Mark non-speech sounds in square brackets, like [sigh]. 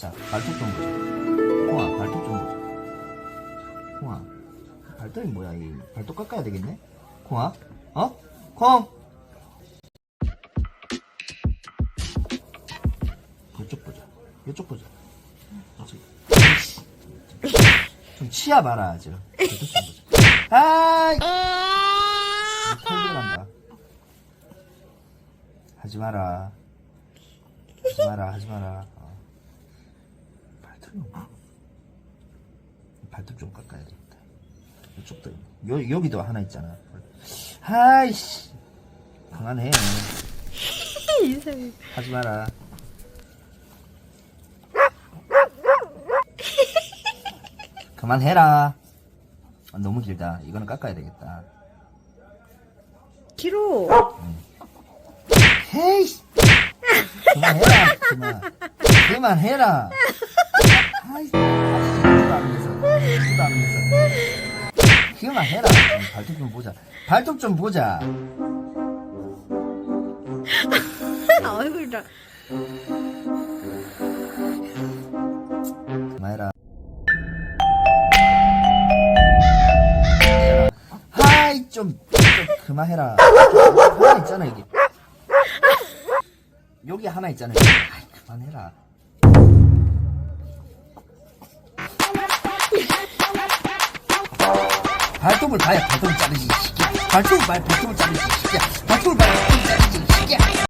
자, 발톱 좀 보자. 콩아, 발톱 좀 보자. 콩아, 발톱이 뭐야, 이. 발톱 깎아야 되겠네? 콩아? 어? 콩! 이쪽 보자. 이쪽 보자. 좀 치아 봐라, 아주. 발톱 좀 보자. 아이! 털 들어간다. 하지 마라. 하지 마라, 하지 마라. 발톱 좀 깎아야 되겠다. 이쪽도, 요, 여기도 하나 있잖아. 아이씨. 그만해. 이상해. [laughs] 하지 마라. 그만해라. 아, 너무 길다. 이거는 깎아야 되겠다. 길어. 헤이씨! 그만해라, 그만. 그만해라. 그만해라. 음, 발톱 좀 보자. 발톱 좀 보자. 얼굴 다. 그만해라. 하이, 좀, 좀 그만해라. 하나 있잖아, 이게. 여기 하나 있잖아. 아이, 그만해라. 발톱을 봐야 발톱을 자르지, 이 새끼야. 발톱을 봐야 발톱을 자르지, 이 새끼야. 발톱을 봐야 발톱을 자르지, 이 새끼야.